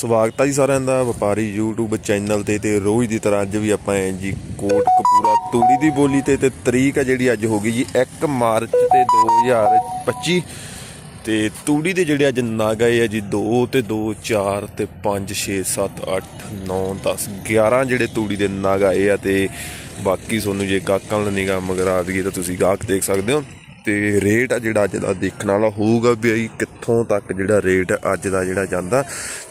ਸਵਾਗਤ ਹੈ ਜੀ ਸਾਰਿਆਂ ਦਾ, ਵਪਾਰੀ YouTube ਚੈਨਲ ਤੇ ਤੇ ਰੋਜ਼ ਦੀ ਤਰ੍ਹਾਂ ਅੱਜ ਵੀ ਆਪਾਂ ਆਏ ਜੀ ਕੋਟ ਕਪੂਰਾ ਤੂੜੀ ਦੀ ਬੋਲੀ ਤੇ ਤੇ ਤਰੀਕ ਹੈ ਜਿਹੜੀ ਅੱਜ ਹੋ ਗਈ ਜੀ 1 ਮਾਰਚ ਤੇ 2025 ਤੇ ਤੂੜੀ ਦੇ ਜਿਹੜੇ ਅੱਜ ਨਗ ਆਏ ਆ ਜੀ 2 ਤੇ 2 4 ਤੇ 5 6 7 8 9 10 11 ਜਿਹੜੇ ਤੂੜੀ ਦੇ ਨਾਗ ਆਏ ਆ ਤੇ ਬਾਕੀ ਤੁਹਾਨੂੰ ਜੇ ਗਾਹਕਾਂ ਨਾਲ ਨਿਗਾਹ ਮਗਰ ਆ ਗਈ ਤਾਂ ਤੁਸੀਂ ਗਾਹਕ ਦੇਖ ਸਕਦੇ ਹੋ। ਤੇ ਰੇਟ ਆ ਜਿਹੜਾ ਅੱਜ ਦਾ ਦੇਖਣ ਵਾਲਾ ਹੋਊਗਾ ਵੀ ਕਿੱਥੋਂ ਤੱਕ ਜਿਹੜਾ ਰੇਟ ਅੱਜ ਦਾ ਜਿਹੜਾ ਜਾਂਦਾ।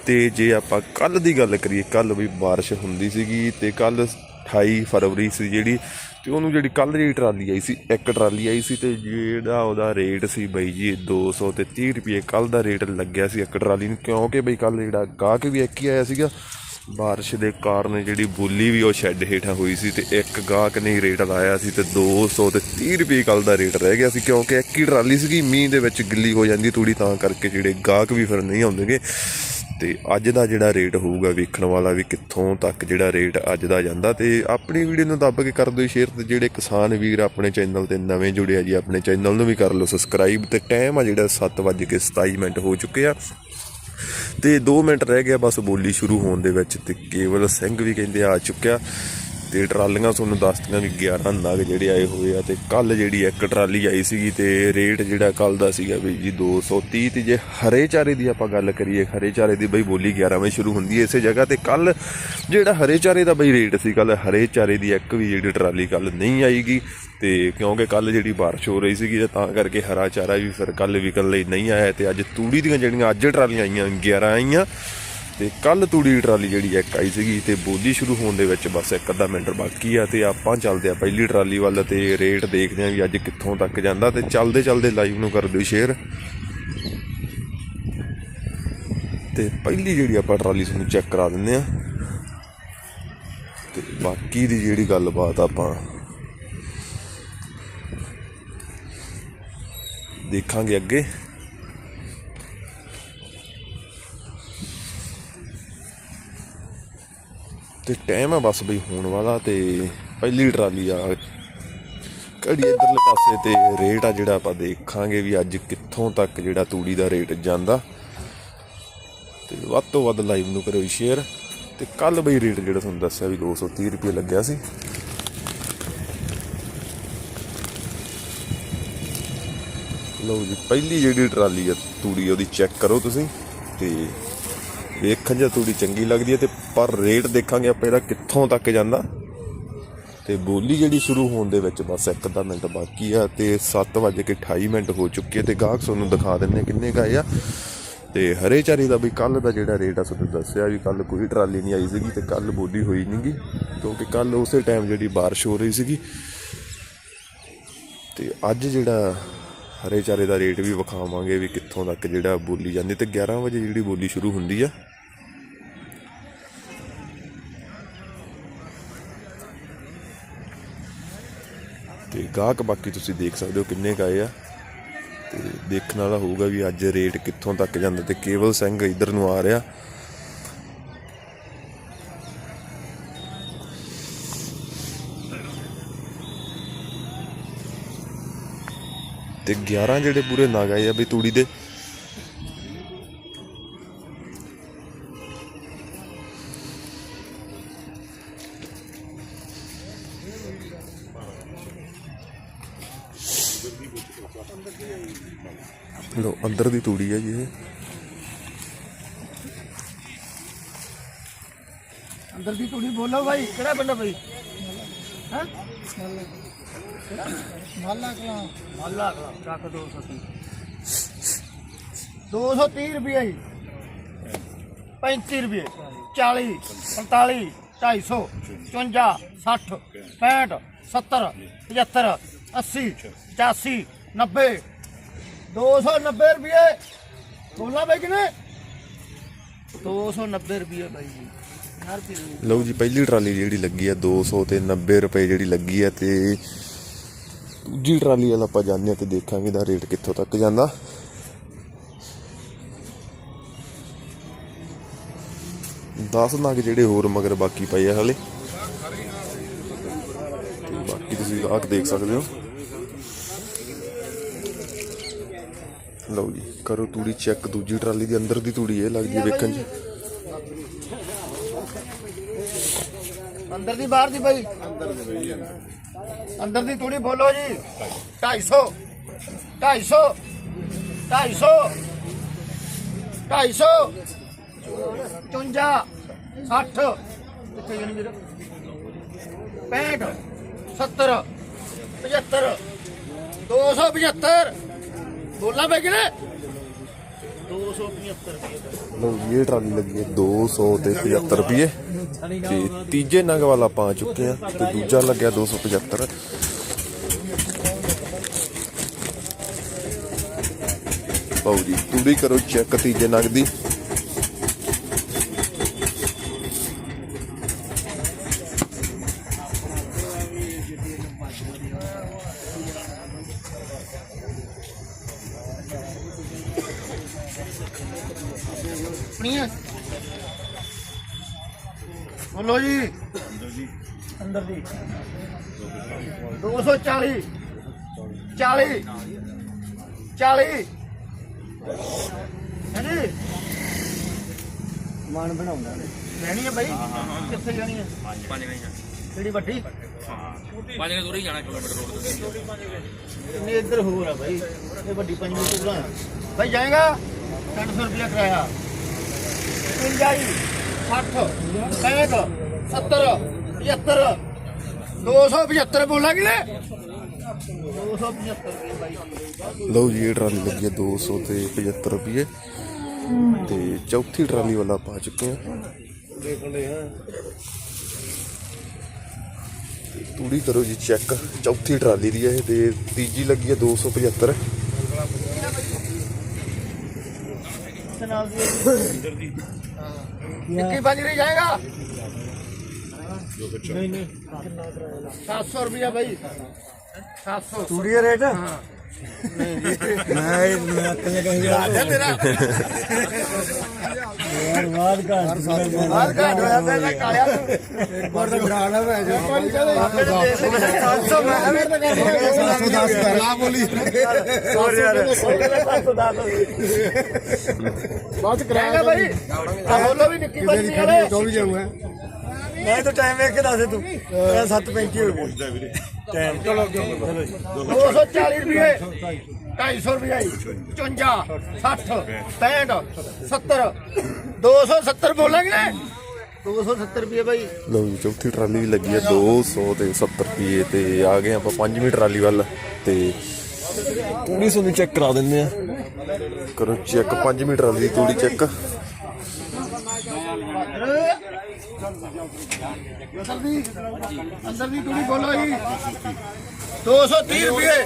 ਤੇ ਜੇ ਆਪਾਂ ਕੱਲ ਦੀ ਗੱਲ ਕਰੀਏ ਕੱਲ ਵੀ ਬਾਰਿਸ਼ ਹੁੰਦੀ ਸੀਗੀ ਤੇ ਕੱਲ 28 ਫਰਵਰੀ ਸੀ ਜਿਹੜੀ, ਤੇ ਉਹਨੂੰ ਜਿਹੜੀ ਕੱਲ ਜਿਹੜੀ ਟਰਾਲੀ ਆਈ ਸੀ, ਇੱਕ ਟਰਾਲੀ ਆਈ ਸੀ ਤੇ ਜਿਹੜਾ ਉਹਦਾ ਰੇਟ ਸੀ ਬਈ ਜੀ 200 ਤੇ 30 ਰੁਪਏ ਕੱਲ ਦਾ ਰੇਟ ਲੱਗਿਆ ਸੀ ਇੱਕ ਟਰਾਲੀ ਨੂੰ, ਕਿਉਂਕਿ ਬਈ ਕੱਲ ਜਿਹੜਾ ਗਾਹਕ ਵੀ ਇੱਕ ਹੀ ਆਇਆ ਸੀਗਾ ਬਾਰਿਸ਼ ਦੇ ਕਾਰਨ ਜਿਹੜੀ ਬੋਲੀ ਵੀ ਉਹ ਸ਼ੈੱਡ ਹੇਠਾਂ ਹੋਈ ਸੀ ਤੇ ਇੱਕ ਗਾਹਕ ਨੇ ਰੇਟ ਲਾਇਆ ਸੀ ਤੇ 200 ਤੇ 30 ਰੁਪਏ ਕੱਲ ਦਾ ਰੇਟ ਰਹਿ ਗਿਆ ਸੀ ਕਿਉਂਕਿ ਇੱਕ ਹੀ ਟਰਾਲੀ ਸੀਗੀ, ਮੀਂਹ ਦੇ ਵਿੱਚ ਗਿੱਲੀ ਹੋ ਜਾਂਦੀ ਤੂੜੀ ਤਾਂ ਕਰਕੇ ਜਿਹੜੇ ਗਾਹਕ ਵੀ ਫਿਰ ਨਹੀਂ ਆਉਂਦੇਗੇ। ਤੇ ਅੱਜ ਦਾ ਜਿਹੜਾ ਰੇਟ ਹੋਊਗਾ ਵੇਖਣ ਵਾਲਾ ਵੀ ਕਿੱਥੋਂ ਤੱਕ ਜਿਹੜਾ ਰੇਟ ਅੱਜ ਦਾ ਜਾਂਦਾ ਤੇ ਆਪਣੀ ਵੀਡੀਓ ਨੂੰ ਦੱਬ ਕੇ ਕਰ ਦਿਓ ਸ਼ੇਅਰ ਤੇ ਜਿਹੜੇ ਕਿਸਾਨ ਵੀਰ ਆਪਣੇ ਚੈਨਲ ਤੇ ਨਵੇਂ ਜੁੜੇ ਆ ਜੀ, ਆਪਣੇ ਚੈਨਲ ਨੂੰ ਵੀ ਕਰ ਲਓ ਸਬਸਕ੍ਰਾਈਬ ਤੇ ਟਾਈਮ ਆ ਜਿਹੜਾ 7:27 ਮਿੰਟ ਹੋ ਚੁੱਕੇ ਆ। ਤੇ 2 ਮਿੰਟ ਰਹਿ ਗਿਆ ਬਸ ਬੋਲੀ ਸ਼ੁਰੂ ਹੋਣ ਦੇ ਵਿੱਚ ਤੇ ਕੇਵਲ ਸਿੰਘ ਵੀ ਕਹਿੰਦੇ ਆ ਚੁੱਕਿਆ ਤੇ ਟਰਾਲੀਆਂ ਤੁਹਾਨੂੰ ਦੱਸਦੀਆਂ ਵੀ 11 ਨਗ ਜਿਹੜੇ ਆਏ ਹੋਏ ਆ ਤੇ ਕੱਲ ਜਿਹੜੀ ਇੱਕ ਟਰਾਲੀ ਆਈ ਸੀਗੀ ਤੇ ਰੇਟ ਜਿਹੜਾ ਕੱਲ ਦਾ ਸੀਗਾ ਵੀ ਜੀ 230 ਤੇ ਜੇ ਹਰੇ ਚਾਰੇ ਦੀ ਆਪਾਂ ਗੱਲ ਕਰੀਏ, ਹਰੇ ਚਾਰੇ ਦੀ ਬਈ ਬੋਲੀ 11 ਵਜੇ ਸ਼ੁਰੂ ਹੁੰਦੀ ਹੈ ਇਸੇ ਜਗ੍ਹਾ ਤੇ ਕੱਲ ਜਿਹੜਾ ਹਰੇ ਚਾਰੇ ਦਾ ਬਈ ਰੇਟ ਸੀ ਕੱਲ ਹਰੇ ਚਾਰੇ ਦੀ ਇੱਕ ਵੀ ਜਿਹੜੀ ਟਰਾਲੀ ਕੱਲ ਨਹੀਂ ਆਈਗੀ। ਤੇ ਕਿਉਂਕਿ ਕੱਲ ਜਿਹੜੀ ਬਾਰਿਸ਼ ਹੋ ਰਹੀ ਸੀਗੀ ਤੇ ਤਾਂ ਕਰਕੇ ਹਰਾ ਚਾਰਾ ਵੀ ਫਿਰ ਕੱਲ ਵਿਕਣ ਲਈ ਨਹੀਂ ਆਇਆ ਤੇ ਅੱਜ ਤੂੜੀ ਦੀਆਂ ਜਿਹੜੀਆਂ ਅੱਜ ਟਰਾਲੀਆਂ ਆਈਆਂ 11 ਆਈਆਂ। ਤੇ ਕੱਲ ਤੂੜੀ ਦੀ ਟਰਾਲੀ ਜਿਹੜੀ ਇੱਕ ਆਈ ਸੀਗੀ ਤੇ ਬੋਲੀ ਸ਼ੁਰੂ ਹੋਣ ਦੇ ਵਿੱਚ ਬਸ ਇੱਕ ਅੱਧਾ ਮਿੰਟ ਬਾਕੀ ਆ ਤੇ ਆਪਾਂ ਚੱਲਦੇ ਆ ਪਹਿਲੀ ਟਰਾਲੀ ਵੱਲ ਤੇ ਰੇਟ ਦੇਖਦੇ ਆ ਵੀ ਅੱਜ ਕਿੱਥੋਂ ਤੱਕ ਜਾਂਦਾ ਤੇ ਚੱਲਦੇ ਚੱਲਦੇ ਲਾਈਵ ਨੂੰ ਕਰ ਦਿਓ ਸ਼ੇਅਰ ਤੇ ਪਹਿਲੀ ਜਿਹੜੀ ਆਪਾਂ ਟਰਾਲੀ ਤੁਹਾਨੂੰ ਚੈੱਕ ਕਰਾ ਦਿੰਦੇ ਆ ਤੇ ਬਾਕੀ ਦੀ ਜਿਹੜੀ ਗੱਲਬਾਤ ਆਪਾਂ ਦੇਖਾਂਗੇ ਅੱਗੇ। ਤੇ ਟਾਈਮ ਆ ਬਸ ਬਈ ਹੋਣ ਵਾਲਾ ਤੇ ਪਹਿਲੀ ਟਰਾਲੀ ਆ। ਘੜੀ ਇਧਰਲੇ ਪਾਸੇ ਤੇ ਰੇਟ ਆ ਜਿਹੜਾ ਆਪਾਂ ਦੇਖਾਂਗੇ ਵੀ ਅੱਜ ਕਿੱਥੋਂ ਤੱਕ ਜਿਹੜਾ ਤੂੜੀ ਦਾ ਰੇਟ ਜਾਂਦਾ। ਤੇ ਵੱਧ ਤੋਂ ਵੱਧ ਲਾਈਵ ਨੂੰ ਕਰਿਓ ਸ਼ੇਅਰ ਤੇ ਕੱਲ ਬਈ ਰੇਟ ਜਿਹੜਾ ਤੁਹਾਨੂੰ ਦੱਸਿਆ ਵੀ 230 ਰੁਪਏ ਲੱਗਿਆ ਸੀ। ਲਓ ਜੀ, ਪਹਿਲੀ ਜਿਹੜੀ ਟਰਾਲੀ ਆ, ਤੂੜੀ ਉਹਦੀ ਚੈੱਕ ਕਰੋ ਤੁਸੀਂ ਤੇ ਵੇਖਣ ਜਾਂ ਤੂੜੀ ਚੰਗੀ ਲੱਗਦੀ ਹੈ ਤੇ ਪਰ ਰੇਟ ਦੇਖਾਂਗੇ ਆਪਾਂ ਇਹਦਾ ਕਿੱਥੋਂ ਤੱਕ ਜਾਂਦਾ। ਤੇ ਬੋਲੀ ਜਿਹੜੀ ਸ਼ੁਰੂ ਹੋਣ ਦੇ ਵਿੱਚ ਬਸ ਇੱਕ ਅੱਧਾ ਮਿੰਟ ਬਾਕੀ ਆ ਤੇ 7:28 ਮਿੰਟ ਹੋ ਚੁੱਕੇ ਤੇ ਗਾਹਕ ਤੁਹਾਨੂੰ ਦਿਖਾ ਦਿੰਨੇ ਕਿੰਨੇ ਕੁ ਆਏ ਆ। ਤੇ ਹਰੇ ਚਾਰੀ ਦਾ ਵੀ ਕੱਲ ਦਾ ਜਿਹੜਾ ਰੇਟ ਆ, ਤੁਹਾਨੂੰ ਦੱਸਿਆ ਵੀ ਕੱਲ ਕੋਈ ਟਰਾਲੀ ਨਹੀਂ ਆਈ ਸੀਗੀ ਤੇ ਕੱਲ ਬੋਲੀ ਹੋਈ ਨਹੀਂਗੀ ਕਿਉਂਕਿ ਕੱਲ ਉਸੇ ਟਾਈਮ ਜਿਹੜੀ ਬਾਰਿਸ਼ ਹੋ ਰਹੀ ਸੀਗੀ। ਤੇ ਅੱਜ ਜਿਹੜਾ ਹਰੇ ਚਾਰੇ ਦਾ ਰੇਟ ਵੀ ਵਿਖਾਵਾਂਗੇ ਵੀ ਕਿੱਥੋਂ ਤੱਕ ਜਿਹੜਾ ਬੋਲੀ ਜਾਂਦੀ ਤੇ 11 ਵਜੇ ਜਿਹੜੀ ਬੋਲੀ ਸ਼ੁਰੂ ਹੁੰਦੀ ਆ। ਤੇ ਗਾਹਕ ਬਾਕੀ ਤੁਸੀਂ ਦੇਖ ਸਕਦੇ ਹੋ ਕਿੰਨੇ ਕੁ ਆ। ਤੇ ਦੇਖਣ ਵਾਲਾ ਹੋਊਗਾ ਵੀ ਅੱਜ ਰੇਟ ਕਿੱਥੋਂ ਤੱਕ ਜਾਂਦਾ ਤੇ ਕੇਵਲ ਸਿੰਘ ਇਧਰ ਨੂੰ ਆ ਰਿਹਾ। ਤੇ 11 ਜਿਹੜੇ ਪੂਰੇ ਨਗ ਆਏ ਆ ਵੀ ਤੂੜੀ ਦੇ। ਲੋ ਅੰਦਰ ਦੀ ਤੂੜੀ ਹੈ ਜੀ ਇਹ। ਅੰਦਰ ਦੀ ਤੂੜੀ ਬੋਲੋ ਭਾਈ ਕਿਹੜਾ ਪਿੰਡ ਭਾਈ ਹੈ? ਮਾਲਾ ਕਲਾ। ਮਾਲਾ ਕਲਾ ਚੱਕ 230 230 ਰੁਪਏ ਜੀ। 35 ਰੁਪਏ 40 45 250 54 60 65 70 75 80 85 90 290 ਰੁਪਏ ਬੋਲਾ ਭਾਈ ਕਿਨੇ 290 ਰੁਪਏ ਭਾਈ ਜੀ। ਲਓ ਜੀ, ਪਹਿਲੀ ਟਰਾਲੀ ਜਿਹੜੀ ਲੱਗੀ ਆ 200 ਤੇ 90 ਰੁਪਏ ਜਿਹੜੀ ਲੱਗੀ ਆ ਤੇ ਦੂਜੀ ਟਰਾਲੀ ਵਾਲਾ ਆਪਾਂ ਜਾਂਦੇ ਆ ਤੇ ਦੇਖਾਂਗੇ ਦਾ ਰੇਟ ਕਿੱਥੋਂ ਤੱਕ ਜਾਂਦਾ। ਦਸ ਨਗ ਜਿਹੜੇ ਹੋਰ ਮਗਰ ਬਾਕੀ ਪਏ ਆ ਹਲੇ। ਬਾਕੀ ਤੁਸੀਂ ਆਖ ਦੇਖ ਸਕਦੇ ਹੋ। ਲਓ ਜੀ, ਕਰੋ ਤੂੜੀ ਚੈੱਕ, ਦੂਜੀ ਟਰਾਲੀ ਦੇ ਅੰਦਰ ਦੀ ਤੂੜੀ ਇਹ ਲੱਗਦੀ ਹੈ ਵੇਖਣ 'ਚ। ਅੰਦਰ ਦੀ ਬਾਹਰ ਦੀ ਬਾਈ। ਅੰਦਰ ਦੀ ਤੂੜੀ ਬੋਲੋ ਜੀ। 250 250 250 250 54 60 ਕਿੱਥੇ ਜਾਣੀ ਵੀਰ? 65 70 75 275 ਬੋਲਾਂ ਬੈ ਕਿਨੇ 275 ਇਹ ਟਰਾਲੀ ਲੱਗੀ ਹੈ 200 ਤੇ 75 ਰੁਪਏ। ਤੇ ਤੀਜੇ ਨਗ ਵਾਲਾ ਪਾ ਚੁੱਕੇ ਆ ਤੇ ਦੂਜਾ ਲੱਗਿਆ 275 ਪਾਉ ਜੀ ਤੂੜੀ ਕਰੋ ਚੈੱਕ ਤੀਜੇ ਨਗ ਦੀ। ਸੁਣੀਏ ਬੋਲੋ ਜੀ। ਅੰਦਰ ਦੀ। 240 40 40 ਹਾਂਜੀ ਮਾਨ ਬਣਾਉਂਦਾ ਲੈਣੀ ਹੈ ਬਾਈ। ਕਿੱਥੇ ਜਾਣੀ ਹੈ? ਪੰਜ ਜਾਣਾ। ਕਿਹੜੀ ਵੱਡੀ? ਪੰਜ ਨੇ ਦੂਰ ਹੀ ਜਾਣਾ ਕਿਲੋਮੀਟਰ ਰੋਡ ਤੇ। ਨੇ ਇੱਧਰ ਹੋਰ ਆ ਬਾਈ। ਇਹ ਵੱਡੀ ਪੰਜਵੀਂ ਤੋਂ ਬੁਲਾ ਬਾਈ ਜਾਏਗਾ? 300 ਰੁਪਇਆ ਕਿਰਾਇਆ। 55 60 65 70 75 275 ਬੋਲਾਂਗੇ ਲੈ 275 ਰੁਪਏ ਬਾਈ। ਲਓ ਜੀ ਇਹ ਟਰਾਲੀ ਲੱਗੀ ਹੈ 200 ਤੇ 75 ਰੁਪਏ। ਤੇ ਚੌਥੀ ਟਰਾਲੀ ਵਾਲਾ ਆ ਚੁੱਕੇ ਆ ਤੂੜੀ ਕਰੋ ਜੀ ਚੈੱਕ ਚੌਥੀ ਟਰਾਲੀ ਦੀ ਹੈ ਇਹ ਤੇ ਤੀਜੀ ਲੱਗੀ ਹੈ 275 ਨਾਲ ਦੀ ਕਿੱਕੀ ਪੰਜ ਨਹੀਂ ਜਾਏਗਾ? ਨਹੀਂ ਨਹੀਂ। 700 ਰੁਪਇਆ ਬਾਈ। 700 ਤੂੜੀ ਰੇਟ? ਹਾਂ। ਮੈਂ ਮੈਂ ਕਿੰਨੇ ਕਹੀ ਜਾ ਤੇਰਾ ਯਾਰ ਬਾਦ ਘਾਟ ਬਾਹਰ ਘਾਟ ਹੋਇਆ ਪਿਆ ਮੈਂ ਕਾਲਿਆ ਤੂੰ ਇੱਕ ਵਾਰ ਤਾਂ ਬਣਾ ਲੈ ਜਾ ਬਾਪੇ ਨੂੰ 700 ਮੈਂ ਫਿਰ ਤਾਂ ਕਰਦਾ 710 ਕਰ ਲਾ ਬੋਲੀ ਹੋਰ ਯਾਰ 710 ਬਾਅਦ ਕਰਾਂਗਾ ਬਾਈ ਬੋਲੋ ਵੀ ਨਿੱਕੀ ਬੱਚੀ ਖੜੀ ਵਾਲੇ ਤੋਂ ਮੈਂ ਤਾਂ ਟਾਈਮ ਵੇਖ ਕੇ ਦੱਸੇ ਤੂੰ। ਮੇਰਾ 7:35 ਹੋ ਪਹੁੰਚਦਾ ਵੀਰੇ ਟਾਈਮ ਚਲੋ ਚਲੋ ਜੀ। 240 ਰੁਪਏ 250 ਰੁਪਏ 54 60 65 70 270 ਬੋਲਾਂਗੇ ਨੇ? 270 ਰੁਪਏ ਬਾਈ। ਲਓ ਜੀ ਚੌਥੀ ਟਰਾਲੀ ਵੀ ਲੱਗੀ ਹੈ 200 ਤੇ 70 ਰੁਪਏ ਤੇ ਆ ਗਏ ਆਪਾਂ ਪੰਜਵੀਂ ਟਰਾਲੀ ਵੱਲ ਤੇ ਤੂੜੀ ਤੁਹਾਨੂੰ ਚੈੱਕ ਕਰਾ ਦਿੰਦੇ ਆ। ਕਰੋ ਚੈੱਕ ਪੰਜਵੀਂ ਟਰਾਲੀ ਦੀ ਤੂੜੀ ਚੈੱਕ ਅੰਦਰ ਦੀ ਅੰਦਰ ਦੀ ਤੂੜੀ ਬੋਲੋ ਜੀ। 230 ਰੁਪਏ।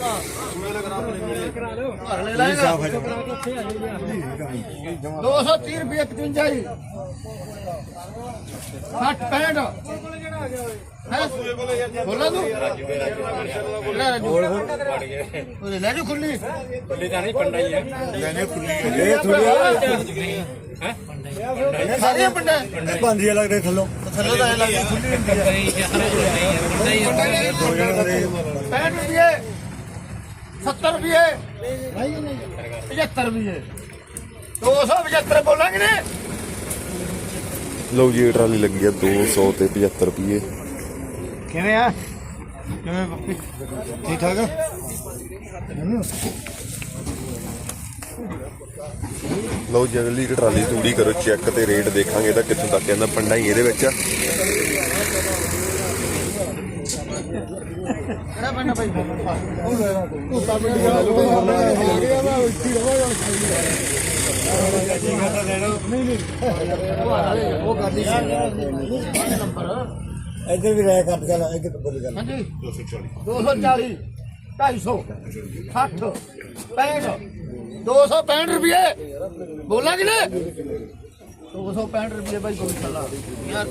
ਘਰ ਲੈ ਲਾਏਗਾ 230 ਰੁਪਏ 55 ਜੀ। 60 65 ਹੈ? ਬੋਲਾ ਤੂੰ? ਲੈ ਰਾਜੂ ਉਹਦੇ ਲੈ ਜੂ ਖੁੱਲੀ ਖੁੱਲੀ ਤਾਂ ਨਹੀਂ ਪੰਡਾ ਹੀ ਹੈ। ਇਹ ਥੋੜੀ ਹੈ? ਸਾਰੀਆਂ ਪਿੰਡਾਂ ਲੱਗਦੇ ਥੱਲੋਂ। ਥੱਲੇ ਤਾਂ ਐਂ ਲੱਗਦੀ ਖੁੱਲੀ ਹੁੰਦੀ ਹੈ 65 ਰੁਪਏ। 70 ਰੁਪਏ। 75 ਰੁਪਏ। 275 ਬੋਲਾਂਗੇ ਨੇ। ਲਓ ਜੀ ਟਰਾਲੀ ਲੱਗੀ ਹੈ 200 ਤੇ 75 ਰੁਪਏ। ਕਿਵੇਂ ਆ? ਕਿਵੇਂ ਬੱਪੀ? ਠੀਕ ਠਾਕ ਆ? ਲਓ ਜੀ ਅਗਲੀ ਟਰਾਲੀ ਤੂੜੀ ਕਰੋ ਚੈੱਕ ਤੇ ਰੇਟ ਦੇਖਾਂਗੇ ਇਹਦਾ ਕਿੱਥੋਂ ਤੱਕ ਜਾਂਦਾ ਪੰਡਾ ਹੀ ਇਹਦੇ ਵਿੱਚ। ਆ ਕਿਹੜਾ ਪਿੰਡ ਉਹ ਨੰਬਰ ਇੱਧਰ ਵੀ ਰਹਿ ਕੱਟ ਚੱਲ। ਇੱਧਰ ਬੋਲੀ ਗੱਲ ਹਾਂਜੀ 240 240 60 65 265 ਰੁਪਏ। ਬੋਲਾਂਗੇ ਨਾ 265 ਰੁਪਏ ਬਾਈ ਚੱਲਾ ਯਾਰ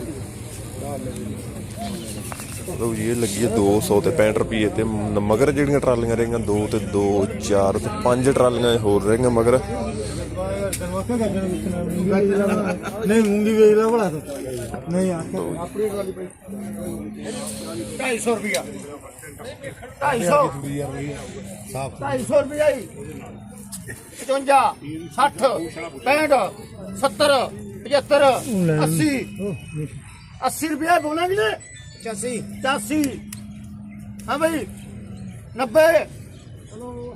ਲਓ ਜੀ ਇਹ ਲੱਗੀ ਹੈ 200 ਤੇ 65 ਰੁਪਏ ਤੇ ਮਗਰ ਜਿਹੜੀਆਂ ਟਰਾਲੀਆਂ ਰਹੀਆਂ 2 ਤੇ 2 4 ਤੇ 5 ਟਰਾਲੀਆਂ ਹੋਰ ਰਹੀਆਂ ਮਗਰ। ਨਹੀਂ ਮੂੰਗੀ ਵੇਚ ਲੈ ਬੜਾ ਤੂੰ। ਨਹੀਂ ਆਪਣੀ ਵਾਲੀ ਬਾਈ 250 ਰੁਪਿਆ 250 ਸਾਫ਼ 250 ਰੁਪਿਆ ਜੀ। 55 60 65 70 75 80 80 ਰੁਪਏ ਬੋਲਾਂਗੇ ਨੇ 85 85 ਹਾਂ ਬਈ। 90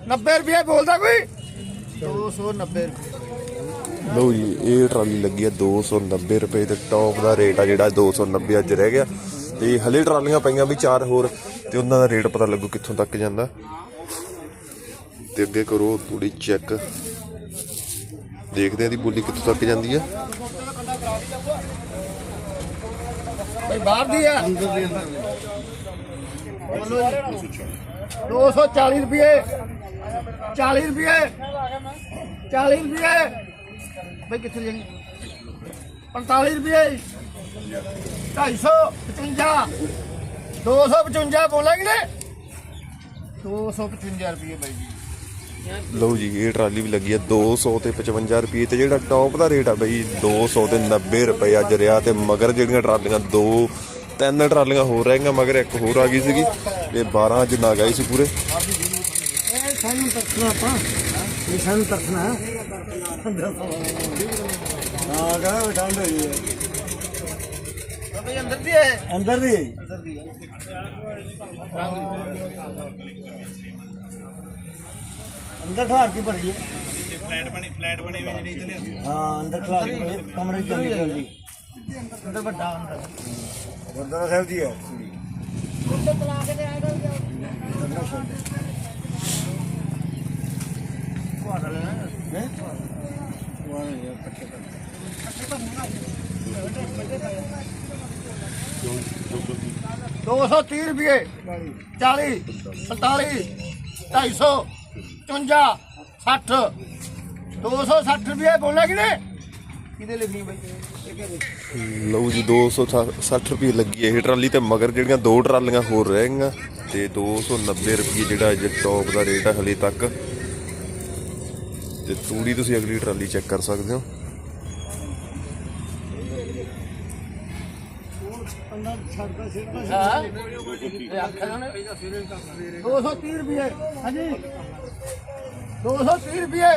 90 ਰੁਪਏ ਬੋਲਦਾ ਕੋਈ? 290 ਲਓ ਜੀ ਇਹ ਟਰਾਲੀ ਲੱਗੀ ਆ 290 ਰੁਪਏ ਤੇ ਟੌਪ ਦਾ ਰੇਟ ਆ ਜਿਹੜਾ 290 ਅੱਜ ਰਹਿ ਗਿਆ। ਤੇ ਹਲੇ ਟਰਾਲੀਆਂ ਪਈਆਂ ਵੀ ਚਾਰ ਹੋਰ ਤੇ ਉਹਨਾਂ ਦਾ ਰੇਟ ਪਤਾ ਲੱਗੂ ਕਿੱਥੋਂ ਤੱਕ ਜਾਂਦਾ। ਤੇ ਅੱਗੇ ਕਰੋ ਥੋੜੀ ਚੈੱਕ ਦੇਖਦੇ ਆ ਦੀ ਬੋਲੀ ਕਿੱਥੋਂ ਤੱਕ ਜਾਂਦੀ ਆ। ਬਈ ਬਾਹਰ ਦੀ ਆ। ਅੰਦਰ ਦੀ ਬੋਲੋ 240 ਰੁਪਏ। 40 ਰੁਪਏ। 40 ਰੁਪਏ। ਬਈ ਕਿੱਥੇ ਜਾਈਂ 45 ਰੁਪਏ। 255 255 ਬੋਲਾਂਗੇ ਨੇ। 255 ਰੁਪਏ ਬਾਈ ਜੀ। ਲਓ ਜੀ ਇਹ ਟਰਾਲੀ ਵੀ ਲੱਗੀ ਆ 200 ਤੇ 55 ਰੁਪਏ ਤੇ ਜਿਹੜਾ ਟੌਪ ਦਾ ਰੇਟ ਆ ਬਈ 200 ਤੇ 90 ਰੁਪਏ ਅੱਜ ਰਿਹਾ ਤੇ ਮਗਰ ਜਿਹੜੀਆਂ ਟਰਾਲੀਆਂ ਦੋ ਤਿੰਨ ਟਰਾਲੀਆਂ ਹੋਰ ਰਹਿ ਗਈਆਂ ਮਗਰ ਇੱਕ ਹੋਰ ਆ ਗਈ ਸੀਗੀ ਤੇ 12 ਅੱਜ ਨਾ ਗਈ ਸੀ ਪੂਰੇ। ਇਹ ਸਾਨੂੰ ਤਰਸਣਾ ਆਪਾਂ। ਇਹ ਸਾਨੂੰ ਤਰਸਣਾ। ਹਾਂ ਗਾ ਠੰਡ ਹੋਈ ਹੈ। ਬਈ ਅੰਦਰ ਦੀ ਹੈ। ਅੰਦਰ ਦੀ ਅੰਦਰ ਠਾਰ ਕੀ ਭਰੀ ਹੈ। ਫਲੈਟ ਬਣੀ ਫਲੈਟ ਬਣੇ ਹੋਏ ਜਿਹੜੇ ਇਧਰ ਹਾਂ ਅੰਦਰ ਠਾਰ ਕੀ ਭਰੀ, ਕਮਰੇ ਚ ਚੰਗੀ ਚੱਲਦੀ ਅੰਦਰ ਵੱਡਾ ਅੰਦਰ। ਗੁਰਦੁਆਰਾ ਸਾਹਿਬ ਦੀ ਹੈ। ਕੁਆਟਰ ਲੈਣਾ ਹੈ। ਵਾਹ ਯਾਰ ਪੱਕੇ ਪੱਕੇ ਦੋ ਸੌ ਤੀਹ ਰੁਪਏ 40 45 250 55 60 260 ਰੁਪਏ ਬੋਲੇ ਕਿ ਨੇ ਕਿਹਦੇ ਲਿਖਣੀ ਬਈ? ਲਓ ਜੀ 260 ਰੁਪਏ ਲੱਗੀ ਇਹ ਟਰਾਲੀ ਤੇ ਮਗਰ ਜਿਹੜੀਆਂ ਦੋ ਟਰਾਲੀਆਂ ਹੋਰ ਰਹਿ ਗਈਆਂ ਤੇ 290 ਰੁਪਏ ਜਿਹੜਾ ਅੱਜ ਟੌਪ ਦਾ ਰੇਟ ਹੈ ਹਲੇ ਤੱਕ। ਤੇ ਤੂੜੀ ਤੁਸੀਂ ਅਗਲੀ ਟਰਾਲੀ ਚੈੱਕ ਕਰ ਸਕਦੇ ਹੋ। ਹਾਂ। ਇਹ ਆਖਿਆ ਨਾ 230 ਰੁਪਏ ਹਾਂਜੀ। 230 ਰੁਪਏ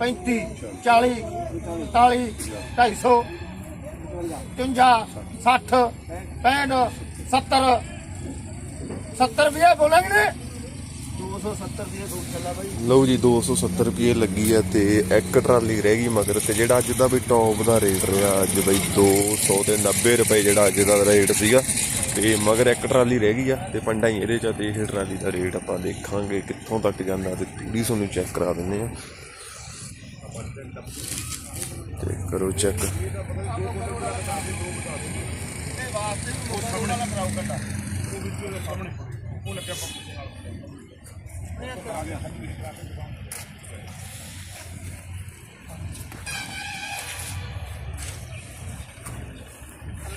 35 40 45 250 60 65 70 70 ਰੁਪਏ ਬੋਲਾਂਗੇ ਨੇ 270 ਰੁਪਏ ਦੋ ਚੱਲਾ ਬਾਈ ਲਓ ਜੀ 270 ਰੁਪਏ ਲੱਗੀ ਆ ਤੇ ਇੱਕ ਟਰਾਲੀ ਰਹਿ ਗਈ ਮਗਰ ਤੇ ਜਿਹੜਾ ਅੱਜ ਦਾ ਵੀ ਟੌਪ ਦਾ ਰੇਟ ਰਿਹਾ ਅੱਜ ਬਈ 200 ਤੇ 90 ਰੁਪਏ ਜਿਹੜਾ ਅੱਜ ਦਾ ਰੇਟ ਸੀਗਾ। ਤੇ ਮਗਰ ਇੱਕ ਟਰਾਲੀ ਰਹਿ ਗਈ ਆ ਤੇ ਪੰਡਾ ਹੀ ਇਹਦੇ ਚ ਤੇ ਇਹ ਟਰਾਲੀ ਦਾ ਰੇਟ ਆਪਾਂ ਦੇਖਾਂਗੇ ਕਿੱਥੋਂ ਤੱਕ ਜਾਂਦਾ ਤੇ ਪੂਰੀ ਤੁਹਾਨੂੰ ਚੈੱਕ ਕਰਾ ਦਿੰਦੇ ਆ। ਤੇ ਕਰੋ ਚੈੱਕ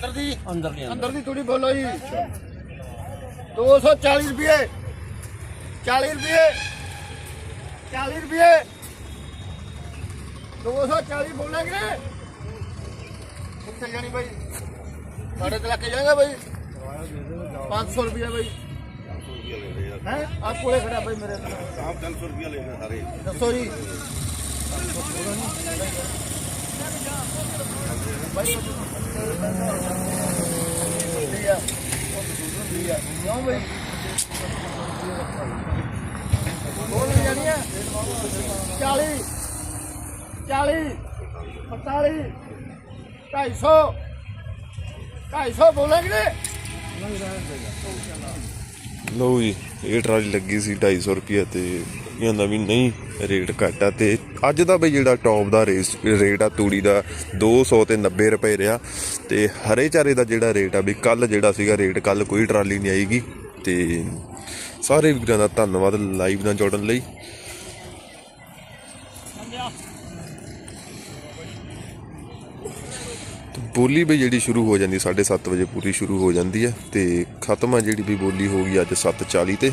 ਅੰਦਰ ਦੀ? ਅੰਦਰ ਦੀ ਅੰਦਰ। ਦੀ ਥੋੜੀ ਬੋਲੋ ਜੀ। 240 ਰੁਪਏ। 40 ਰੁਪਏ। 40 ਰੁਪਏ। 240 ਬੋਲਾਂਗੇ ਕਿੱਥੇ ਜਾਣੀ ਬਾਈ। ਸਾਡੇ ਤੇ ਲੱਗ ਜਾਏਗਾ ਬਾਈ। 500 ਰੁਪਏ ਬਾਈ। ਹੈ? ਆ ਕੋਲੇ ਖੜਾ ਬਾਈ ਮੇਰੇ ਆਪ 300 ਰੁਪਏ ਲੈਣਾ ਸਾਰੇ। ਦੱਸੋ ਜੀ। ਚਾਲੀ ਚਾਲੀ ਲਿਆ ਕਿਉਂ ਬਈ ਬੋਲ ਵੀ ਜਾਣੀ ਹੈ 40 40 45 250 250 ਬੋਲਾਂਗੇ ਲਓ ਜੀ, ਇਹ ਟਰਾਲੀ ਲੱਗੀ ਸੀ 250 ਰੁਪਏ ਤੇ ਕਹਿੰਦਾ ਵੀ ਨਹੀਂ ਰੇਟ ਘੱਟ ਆ ਤੇ ਅੱਜ ਦਾ ਬਈ ਜਿਹੜਾ ਟੌਪ ਦਾ ਰੇਸ ਰੇਟ ਆ ਤੂੜੀ ਦਾ 200 ਤੇ 90 ਰੁਪਏ ਰਿਹਾ ਤੇ ਹਰੇ ਚਾਰੇ ਦਾ ਜਿਹੜਾ ਰੇਟ ਆ ਵੀ ਕੱਲ ਜਿਹੜਾ ਸੀਗਾ ਰੇਟ ਕੱਲ ਕੋਈ ਟਰਾਲੀ ਨਹੀਂ ਆਏਗੀ ਤੇ ਸਾਰੇ ਵੀਰਾਂ ਦਾ ਧੰਨਵਾਦ ਲਾਈਵ ਨਾਲ ਜੋੜਨ ਲਈ। ਬੋਲੀ ਵੀ ਜਿਹੜੀ ਸ਼ੁਰੂ ਹੋ ਜਾਂਦੀ 7:30 ਵਜੇ ਪੂਰੀ ਸ਼ੁਰੂ ਹੋ ਜਾਂਦੀ ਹੈ ਤੇ ਖਤਮ ਆ ਜਿਹੜੀ ਵੀ ਬੋਲੀ ਹੋ ਗਈ ਅੱਜ 7:40 ਤੇ।